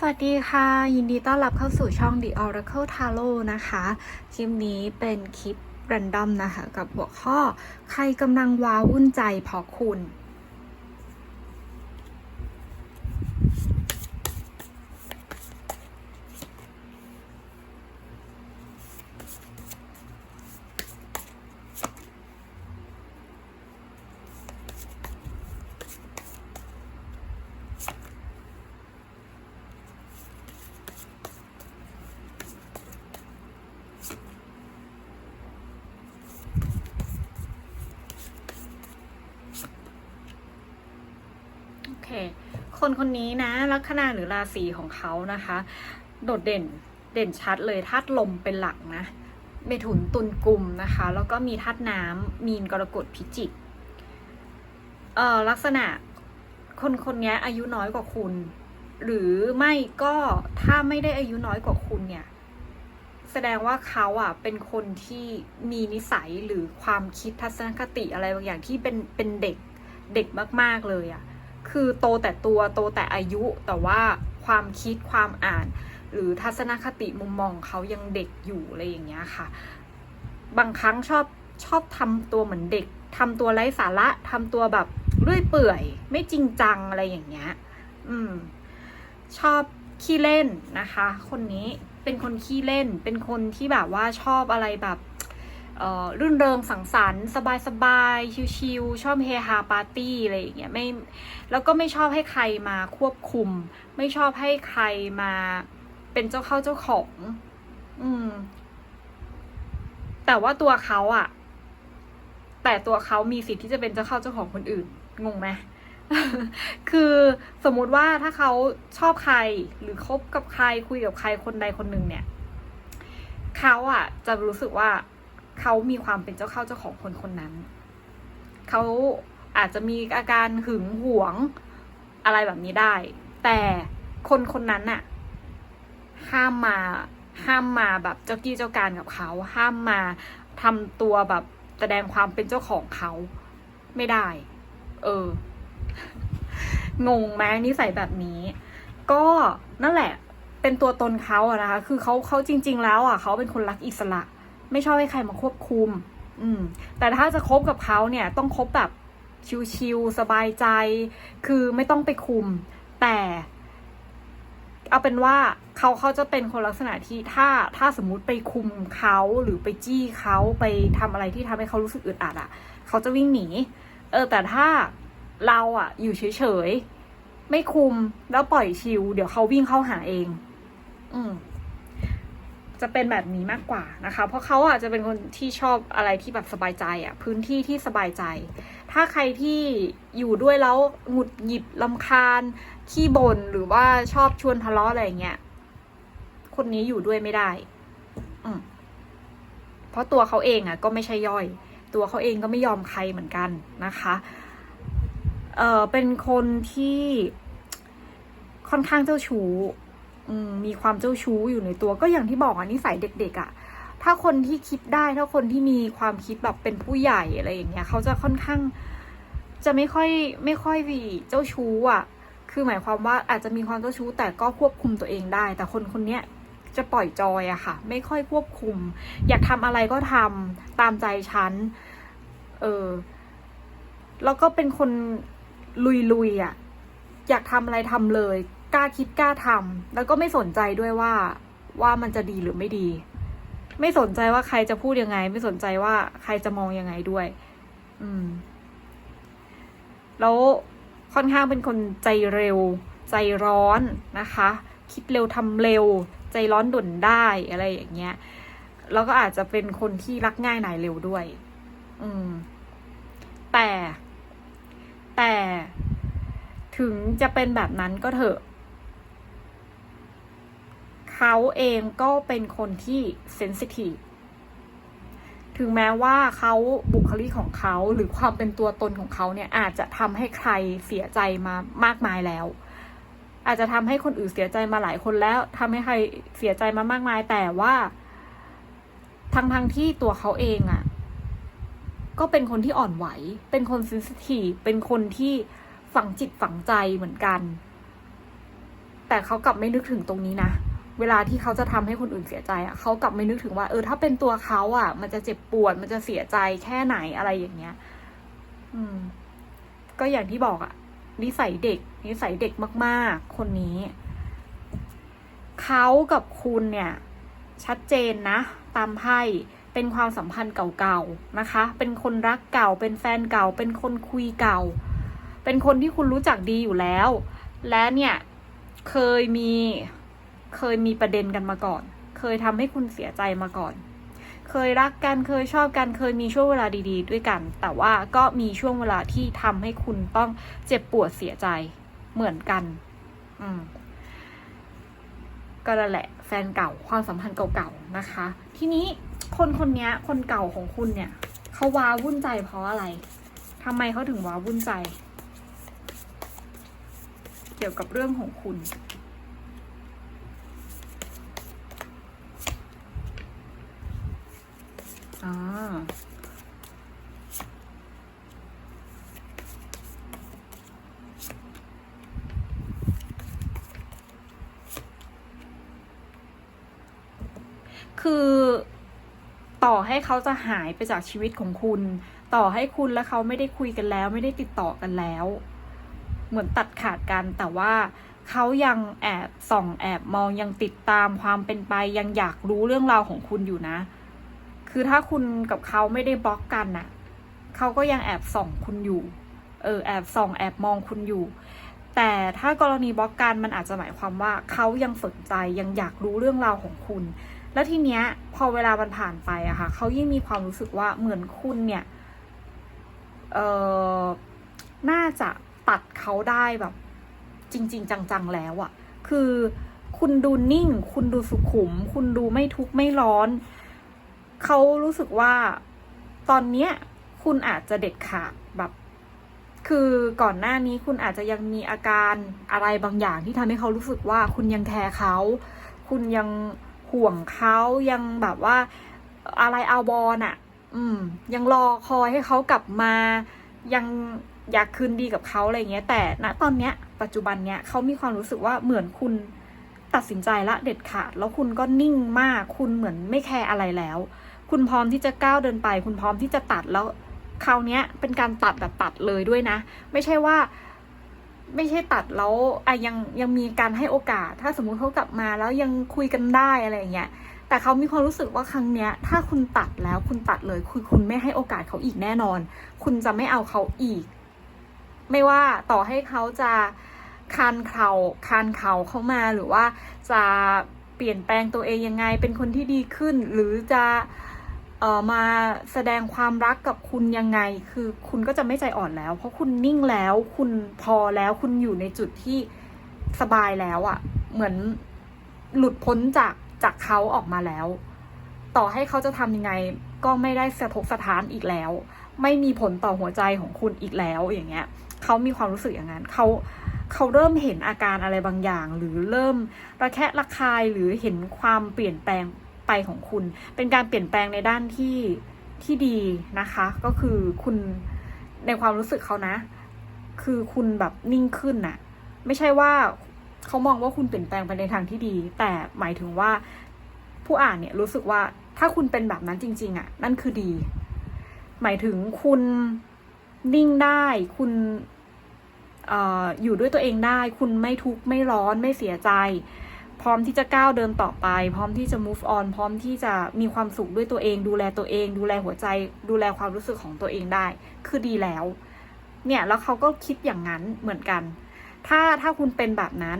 สวัสดีค่ะ ยินดีต้อนรับเข้าสู่ช่อง The Oracle Tarot นะคะคลิปนี้เป็นคลิป r รนดอมนะคะ กับหัวข้อ ใครกำลังว้าวุ่นใจเพราะคุณ โอเค คนคนนี้นะ ลัคนาหรือราศีของเขานะคะ โดดเด่นเด่นชัดเลยธาตุลมเป็นหลักนะเมถุนตุลกลุ่มนะคะ แล้วก็มีธาตุน้ำมีนกรกฎพิจิกเอ่อลักษณะคนคนนี้อายุน้อยกว่าคุณ หรือไม่ก็ถ้าไม่ได้อายุน้อยกว่าคุณเนี่ย แสดงว่าเขาอะเป็นคนที่มีนิสัยหรือความคิดทัศนคติอะไรบางอย่างที่เป็นเป็นเด็กเด็กมาก ๆเลยอะ คือโตแต่ตัวโตแต่อายุแต่ว่าความคิดความอ่าน หรือทัศนคติมุมมองเขายังเด็กอยู่อะไรอย่างเงี้ยค่ะ บางครั้งชอบชอบทำตัวเหมือนเด็กทำตัวไร้สาระทำตัวแบบเรื่อยเปื่อย ไม่จริงจังอะไรอย่างเงี้ย อืม ชอบขี้เล่นนะคะ คนนี้เป็นคนขี้เล่น เป็นคนที่แบบว่าชอบอะไรแบบ รื่นเริงสังสรรค์ สบายๆชิลๆชอบเฮฮาปาร์ตี้อะไรอย่างเงี้ยไม่แล้วก็ไม่ชอบให้ใครมาควบคุม ไม่ชอบให้ใครมาเป็นเจ้าเข้าเจ้าของ อืม แต่ว่าตัวเขาอะแต่ตัวเขามีสิทธิ์ที่จะเป็นเจ้าเข้าเจ้าของคนอื่นงงไหมคือสมมุติว่าถ้าเขาชอบใครหรือคบกับใครคุยกับใครคนใดคนหนึ่งเนี่ยเขาอะจะรู้สึกว่า เขามีความเป็นเจ้าเข้าเจ้าของคนคนนั้น เขาอาจจะมีอาการหึงหวงอะไรแบบนี้ได้ แต่คนคนนั้นน่ะ ห้ามมาห้ามมาแบบเจ้ากี้เจ้าการกับเขา ห้ามมาทำตัวแบบแสดงความเป็นเจ้าของเขาไม่ได้ เออ งงไหมนิสัยแบบนี้ ก็นั่นแหละ เป็นตัวตนเขาอะนะคะ คือเขาเขาจริง ๆ แล้วอะเขาเป็นคนรักอิสระ ไม่ชอบให้ใครมาควบคุม อืม แต่ถ้าจะคบกับเขาเนี่ย ต้องคบแบบชิวๆสบายใจ คือไม่ต้องไปคุม แต่ เอาเป็นว่าเขาเขาจะเป็นคนลักษณะที่ถ้าถ้าสมมุติไปคุมเขาหรือไปจี้เขาไปทำอะไรที่ทำให้เขารู้สึกอึดอัดอะ เขาจะวิ่งหนี เออ แต่ถ้าเราอะ อยู่เฉยๆไม่คุมแล้วปล่อยชิวเดี๋ยวเขาวิ่งเข้าหาเอง อืม จะเป็นแบบนี้มากกว่านะคะ เพราะเขาอะจะเป็นคนที่ชอบอะไรที่แบบสบายใจอะ พื้นที่ที่สบายใจ ถ้าใครที่อยู่ด้วยแล้วหงุดหงิดลำคาญ ขี้บ่นหรือว่าชอบชวนทะเลาะอะไรอย่างเงี้ย คนนี้อยู่ด้วยไม่ได้ อืมเพราะตัวเขาเองอะ ก็ไม่ใช่ย่อย ตัวเขาเองก็ไม่ยอมใครเหมือนกันนะคะ เออเป็นคนที่ค่อนข้างเจ้าชู้ มมีความเจ้าชู้อยู่ในตัวก็อย่างที่บอกอะนิสัยเด็ก ๆอะ ถ้าคนที่คิดได้ถ้าคนที่มีความคิดแบบเป็นผู้ใหญ่อะไรอย่างเงี้ยเขาจะค่อนข้าง จะไม่ค่อยไม่ค่อยวีเจ้าชู้อะ คือหมายความว่าอาจจะมีความเจ้าชู้ แต่ก็ควบคุมตัวเองได้ แต่คนคนเนี้ยจะปล่อยจอยอะค่ะ ไม่ค่อยควบคุม อยากทำอะไรก็ทำตามใจฉันเออแล้วก็เป็นคนลุยๆอะอยากทำอะไรทำเลย ล้าคิดกล้าทำแล้วก็ไม่สนใจด้วยว่าว่ามันจะดีหรือไม่ดี ไม่สนใจว่าใครจะพูดยังไง ไม่สนใจว่าใครจะมองยังไงด้วย อืม แล้วค่อนข้างเป็นคนใจเร็ว ใจร้อนนะคะ คิดเร็วทำเร็ว ใจร้อนด่วนได้อะไรอย่างเงี้ยแล้วก็อาจจะเป็นคนที่รักง่ายหน่ายเร็วด้วย อืม แต่ แต่ถึงจะเป็นแบบนั้นก็เถอะ เขาเองก็เป็นคนที่เซนซิทีฟถึงแม้ว่าเขาบุคลิกของเขาหรือความเป็นตัวตนของเขาเนี่ยอาจจะทำให้ใครเสียใจมามากมายแล้ว อาจจะทำให้คนอื่นเสียใจมาหลายคนแล้วทำให้ใครเสียใจมามากมาย แต่ว่าทั้งทั้งที่ตัวเขาเองอะ่ะ ก็เป็นคนที่อ่อนไหว เป็นคนเซนซิทีฟเป็นคนที่ฝังจิตฝังใจเหมือนกัน แต่เขากลับไม่นึกถึงตรงนี้นะ เวลาที่เขาจะทำให้คนอื่นเสียใจอะเขากลับไม่นึกถึงว่าเออถ้าเป็นตัวเขาอะมันจะเจ็บปวด มันจะเสียใจแค่ไหนอะไรอย่างเงี้ย อืม ก็อย่างที่บอกอะนิสัยเด็กนิสัยเด็กมาก ๆ คนนี้เขากับคุณเนี่ย ชัดเจนนะ ตามไพ่เป็นความสัมพันธ์เก่าๆนะคะ เป็นคนรักเก่า เป็นแฟนเก่า เป็นคนคุยเก่า เป็นคนที่คุณรู้จักดีอยู่แล้ว และเนี่ยเคยมี เคยมีประเด็นกันมาก่อน เคยทำให้คุณเสียใจมาก่อน เคยรักกันเคยชอบกันเคยมีช่วงเวลาดี ๆ ด้วยกัน แต่ว่าก็มีช่วงเวลาที่ทำให้คุณต้องเจ็บปวดเสียใจเหมือนกัน อืมก็นั่นแหละแฟนเก่าความสัมพันธ์เก่าๆนะคะ ทีนี้คนคนนี้คนเก่าของคุณเนี่ยเขาว้าวุ่นใจเพราะอะไรทำไมเขาถึงว้าวุ่นใจ เกี่ยวกับเรื่องของคุณ อ่าคือต่อให้เขาจะหายไปจากชีวิตของคุณ ต่อให้คุณและเขาไม่ได้คุยกันแล้ว ไม่ได้ติดต่อกันแล้ว เหมือนตัดขาดกันแต่ว่าเขายังแอบส่องแอบมองยังติดตามความเป็นไปยังอยากรู้เรื่องราวของคุณอยู่นะ คือถ้าคุณกับเขาไม่ได้บล็อกกันน่ะเขาก็ยังแอบส่องคุณอยู่ เออแอบส่องแอบมองคุณอยู่ แต่ถ้ากรณีบล็อกกันมันอาจจะหมายความว่าเขายังสนใจยังอยากรู้เรื่องราวของคุณ แล้วทีเนี้ยพอเวลามันผ่านไปอะค่ะเขายิ่งมีความรู้สึกว่าเหมือนคุณเนี่ย เออน่าจะตัดเขาได้แบบ จริง ๆ จังๆแล้วอะคือคุณดูนิ่ง คุณดูสุขุม คุณดูไม่ทุกข์ไม่ร้อน เขารู้สึกว่าตอนเนี้ยคุณอาจจะเด็ดขาดแบบ คือก่อนหน้านี้คุณอาจจะยังมีอาการอะไรบางอย่างที่ทำให้เขารู้สึกว่าคุณยังแคร์เขา คุณยังห่วงเขายังแบบว่าอะไรเอาบอลอะอืม ยังรอคอยให้เขากลับมา ยังอยากคืนดีกับเขาอะไรเงี้ย แต่ณตอนเนี้ย ปัจจุบันเนี้ยเขามีความรู้สึกว่าเหมือนคุณตัดสินใจละเด็ดขาด แล้วคุณก็นิ่งมาก คุณเหมือนไม่แคร์อะไรแล้ว คุณพร้อมที่จะก้าวเดินไป คุณพร้อมที่จะตัดแล้วคราวนี้เป็นการตัดแบบตัดเลยด้วยนะ ไม่ใช่ว่าไม่ใช่ตัดแล้วอะยังยังมีการให้โอกาส ถ้าสมมุติเขากลับมาแล้วยังคุยกันได้อะไรอย่างเงี้ยแต่เขามีความรู้สึกว่าครั้งเนี้ย ถ้าคุณตัดแล้วคุณตัดเลยคือคุณไม่ให้โอกาสเขาอีกแน่นอน คุณจะไม่เอาเขาอีก ไม่ว่าต่อให้เขาจะคานเขาคานเขาเข้ามาหรือว่าจะเปลี่ยนแปลงตัวเองยังไง เป็นคนที่ดีขึ้น หรือจะ เอ่อมาแสดงความรักกับคุณยังไง คือคุณก็จะไม่ใจอ่อนแล้ว เพราะคุณนิ่งแล้วคุณพอแล้วคุณอยู่ในจุดที่สบายแล้วอะ่ะ เหมือนหลุดพ้นจากจากเขาออกมาแล้ว ต่อให้เขาจะทำยังไง ก็ไม่ได้สะทกสะท้านอีกแล้ว ไม่มีผลต่อหัวใจของคุณอีกแล้วอย่างเงี้ยเขามีความรู้สึกอย่างนั้นเขาเขาเริ่มเห็นอาการอะไรบางอย่าง หรือเริ่มระแคะระคายหรือเห็นความเปลี่ยนแปลง ไปของคุณ เป็นการเปลี่ยนแปลงในด้านที่ที่ดีนะคะ ก็คือคุณในความรู้สึกเขานะ คือคุณแบบนิ่งขึ้นน่ะ ไม่ใช่ว่าเขามองว่าคุณเปลี่ยนแปลงไปในทางที่ดี แต่หมายถึงว่าผู้อ่านเนี่ยรู้สึกว่าถ้าคุณเป็นแบบนั้นจริง ๆอะ นั่นคือดี หมายถึงคุณนิ่งได้คุณอออยู่ด้วยตัวเองได้ คุณไม่ทุกข์ไม่ร้อนไม่เสียใจ พร้อมที่จะก้าวเดินต่อไป พร้อมที่จะ move on พร้อมที่จะมีความสุขด้วยตัวเอง ดูแลตัวเอง ดูแลหัวใจ ดูแลความรู้สึกของตัวเองได้ คือดีแล้ว เนี่ยแล้วเขาก็คิดอย่างนั้นเหมือนกัน ถ้าถ้าคุณเป็นแบบนั้น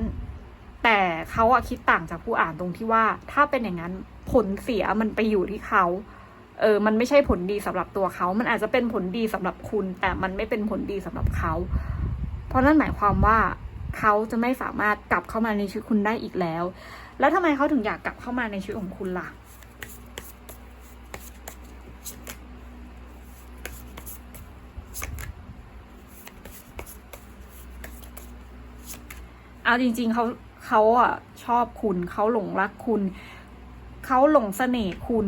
แต่เขาอะคิดต่างจากผู้อ่านตรงที่ว่า ถ้าเป็นอย่างนั้นผลเสียมันไปอยู่ที่เขาเออ มันไม่ใช่ผลดีสำหรับตัวเขา มันอาจจะเป็นผลดีสำหรับคุณ แต่มันไม่เป็นผลดีสำหรับเขา เพราะนั่นหมายความว่า เขาจะไม่สามารถกลับเข้ามาในชีวิตคุณได้อีกแล้ว แล้วทำไมเขาถึงอยากกลับเข้ามาในชีวิตของคุณล่ะเอาจริง ๆเขาเขาอะชอบคุณเขาหลงรักคุณ เขาหลงเสน่ห์คุณ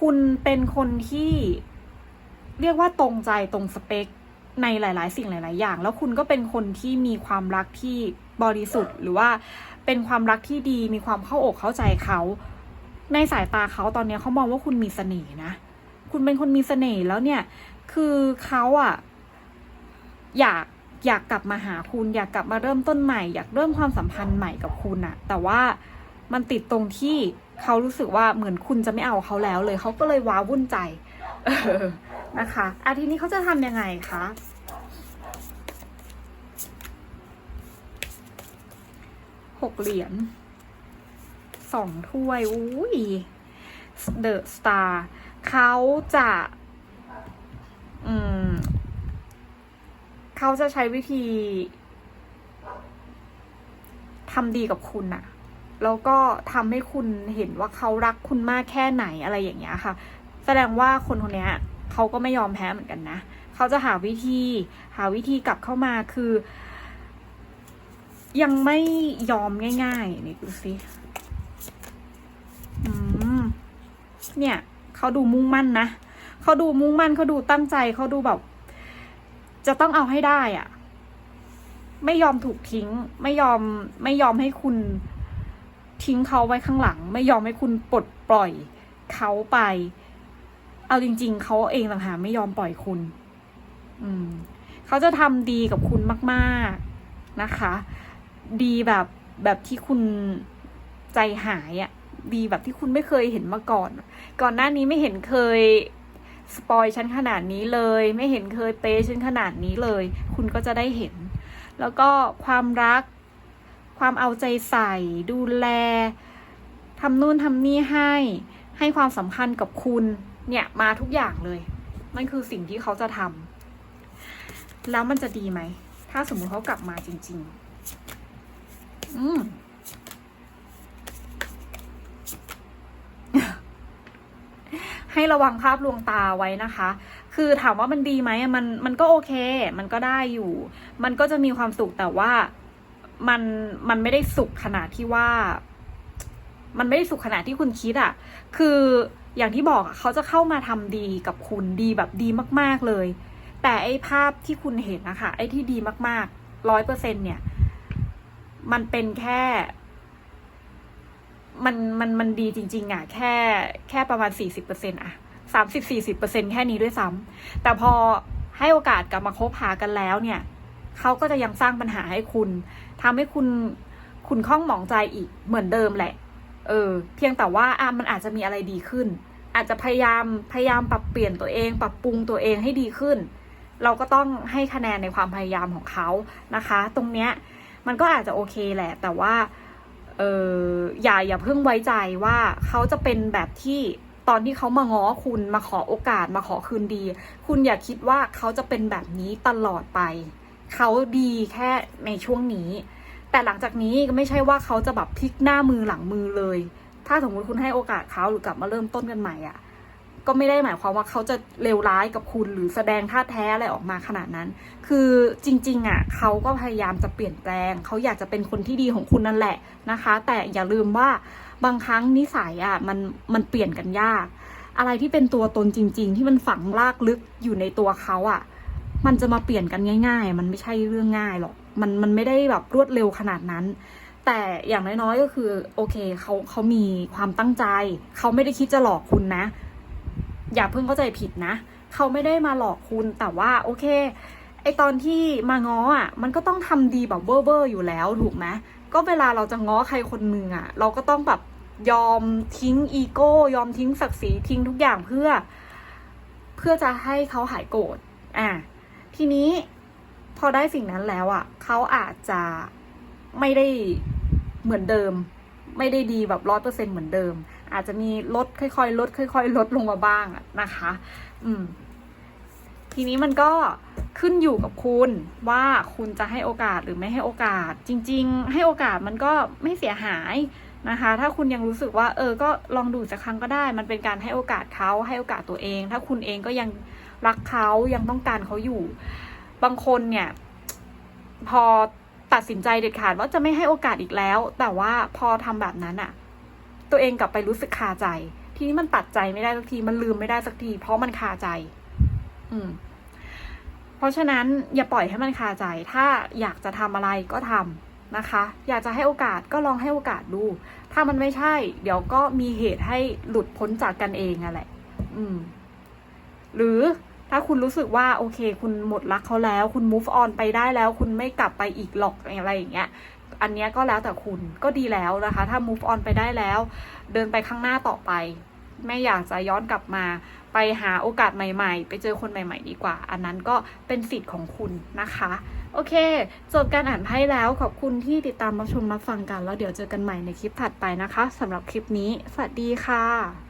คุณเป็นคนที่เรียกว่าตรงใจตรงสเปค ในหลาย ๆ สิ่งหลาย ๆ อย่าง แล้วคุณก็เป็นคนที่มีความรักที่บริสุทธิ์ หรือว่าเป็นความรักที่ดีมีความเข้าอกเข้าใจเขาในสายตาเขาตอนนี้เขามองว่าคุณมีเสน่ห์นะ คุณเป็นคนมีเสน่ห์แล้วเนี่ย คือเขาอะอยากอยากกลับมาหาคุณ อยากกลับมาเริ่มต้นใหม่ อยากเริ่มความสัมพันธ์ใหม่กับคุณอะแต่ว่ามันติดตรงที่เขารู้สึกว่าเหมือนคุณจะไม่เอาเขาแล้วเลยเขาก็เลยว้าวุ่นใจ นะคะอาทีนี้เขาจะทำยังไงคะหกเหรียญสองถ้วยอุ้ยเดอะสตาร์เขาจะ อืม เขาจะใช้วิธีทำดีกับคุณอะแล้วก็ทำให้คุณเห็นว่าเขารักคุณมากแค่ไหนอะไรอย่างเงี้ยค่ะ แสดงว่าคนคนนี้ เขาก็ไม่ยอมแพ้เหมือนกันนะ เขาจะหาวิธี หาวิธีกลับเข้ามาคือ ยังไม่ยอมง่ายๆ นี่ดูสิเนี่ยเขาดูมุ่งมั่นนะเขาดูมุ่งมั่นเขาดูตั้งใจเขาดูแบบ จะต้องเอาให้ได้อะไม่ยอมถูกทิ้ง ไม่ยอมไม่ยอมให้คุณทิ้งเขาไว้ข้างหลัง ไม่ยอมให้คุณปลดปล่อยเขาไป เอาจริง ๆ เขาเองต่างหากไม่ยอมปล่อยคุณ อืมเขาจะทำดีกับคุณมาก ๆนะคะ ดีแบบแบบที่คุณใจหายอะ่ะ ดีแบบที่คุณไม่เคยเห็นมาก่อน ก่อนหน้านี้ไม่เห็นเคยสปอยฉันขนาดนี้เลย ไม่เห็นเคยเปย์ฉันขนาดนี้เลย คุณก็จะได้เห็น แล้วก็ความรัก ความเอาใจใส่ ดูแลทำนู่นทำนี่ให้ ให้ความสำคัญกับคุณ เนี่ยมาทุกอย่างเลยนั่นคือสิ่งที่เขาจะทำแล้วมันจะดีไหม ถ้าสมมุติเขากลับมาจริง ๆ อืมให้ระวังภาพลวงตาไว้นะคะ คือถามว่ามันดีไหมมันมันก็โอเค มันก็ได้อยู่ มันก็จะมีความสุขแต่ว่ามันมันไม่ได้สุขขนาดที่ว่า มันไม่ได้สุขขนาดที่คุณคิดอะคือ อย่างที่บอกเขาจะเข้ามาทำดีกับคุณดีแบบดีมากๆเลย แต่ไอ้ภาพที่คุณเห็นนะคะไอ้ที่ดีมากๆร้อยเปอร์เซ็นเนี่ย มันเป็นแค่ มันมันมันดีจริง ๆอะแค่แค่ประมาณสี่สิบเปอร์เซ็นอะสามสิบสี่สิบเปอร์เซ็นแค่นี้ด้วยซ้ำแต่พอให้โอกาสกลับมาคบหากันแล้วเนี่ยเขาก็จะยังสร้างปัญหาให้คุณทำให้คุณคุณข้องหมองใจอีกเหมือนเดิมแหละ เออ เพียงแต่ว่าอะมันอาจจะมีอะไรดีขึ้น อาจจะพยายามพยายามปรับเปลี่ยนตัวเอง ปรับปรุงตัวเองให้ดีขึ้น เราก็ต้องให้คะแนนในความพยายามของเขานะคะ ตรงเนี้ยมันก็อาจจะโอเคแหละ แต่ว่าเอออย่าอย่าเพิ่งไว้ใจว่าเขาจะเป็นแบบที่ตอนที่เขามาง้อคุณมาขอโอกาสมาขอคืนดี คุณอย่าคิดว่าเขาจะเป็นแบบนี้ตลอดไป เขาดีแค่ในช่วงนี้ แต่หลังจากนี้ก็ไม่ใช่ว่าเขาจะแบบพลิกหน้ามือหลังมือเลย ถ้าสมมติคุณให้โอกาสเขาหรือกลับมาเริ่มต้นกันใหม่อะ ก็ไม่ได้หมายความว่าเขาจะเลวร้ายกับคุณหรือแสดงท่าแท้อะไรออกมาขนาดนั้น คือจริง ๆอะเขาก็พยายามจะเปลี่ยนแปลง เขาอยากจะเป็นคนที่ดีของคุณนั่นแหละนะคะ แต่อย่าลืมว่าบางครั้งนิสัยอะมันมันเปลี่ยนกันยาก อะไรที่เป็นตัวตนจริง ๆ ที่มันฝังลากลึกอยู่ในตัวเขาอะ มันจะมาเปลี่ยนกันง่าย ๆ มันไม่ใช่เรื่องง่ายหรอก มันมันไม่ได้แบบรวดเร็วขนาดนั้น แต่อย่างน้อยๆก็คือ โอเคเขาเขามีความตั้งใจ เขาไม่ได้คิดจะหลอกคุณนะ อย่าเพิ่งเข้าใจผิดนะ เขาไม่ได้มาหลอกคุณแต่ว่าโอเคไอตอนที่มาง้ออะมันก็ต้องทำดีแบบเบ้อเบอร์อยู่แล้วถูกไหมก็เวลาเราจะง้อใครคนหนึ่งอะ เราก็ต้องแบบยอมทิ้งอีโก้ยอมทิ้งศักดิ์ศรีทิ้งทุกอย่างเพื่อ เพื่อจะให้เขาหายโกรธอะทีนี้ พอได้สิ่งนั้นแล้วอะเขาอาจจะไม่ได้เหมือนเดิม ไม่ได้ดีแบบร้อยเปอร์เซ็นเหมือนเดิม อาจจะมีลดค่อยๆ ลด ค่อย ๆ ลดลงมาบ้างนะคะ อืม ทีนี้มันก็ขึ้นอยู่กับคุณว่าคุณจะให้โอกาสหรือไม่ให้โอกาส จริง ๆ ให้โอกาสมันก็ไม่เสียหายนะคะ ถ้าคุณยังรู้สึกว่า เออ ก็ลองดูสักครั้งก็ได้ มันเป็นการให้โอกาสเขาให้โอกาสตัวเอง ถ้าคุณเองก็ยังรักเขายังต้องการเขาอยู่ บางคนเนี่ย พอตัดสินใจเด็ดขาดว่าจะไม่ให้โอกาสอีกแล้ว แต่ว่าพอทำแบบนั้นอะตัวเองกลับไปรู้สึกคาใจ ทีนี้มันตัดใจไม่ได้สักทีมันลืมไม่ได้สักที เพราะมันคาใจ อืม เพราะฉะนั้นอย่าปล่อยให้มันคาใจ ถ้าอยากจะทำอะไรก็ทนะคะ อยากจะให้โอกาสก็ลองให้โอกาสดู ถ้ามันไม่ใช่ เดี๋ยวก็มีเหตุให้หลุดพ้นจากกันเองอะแหละ อืม หรือ ถ้าคุณรู้สึกว่าโอเค คุณหมดรักเขาแล้ว คุณ move on ไปได้แล้ว คุณไม่กลับไปอีกหรอกอะไรอย่างเงี้ยอันนี้ก็แล้วแต่คุณก็ดีแล้วนะคะ ถ้า move on ไปได้แล้ว เดินไปข้างหน้าต่อไป ไม่อยากจะย้อนกลับมา ไปหาโอกาสใหม่ๆ ไปเจอคนใหม่ ๆ ดีกว่า อันนั้นก็เป็นสิทธิ์ของคุณนะคะ โอเค จบการอ่านไพ่แล้วขอบคุณที่ติดตามรับชมรับฟังกัน แล้วเดี๋ยวเจอกันใหม่ในคลิปถัดไปนะคะสำหรับคลิปนี้ สวัสดีค่ะ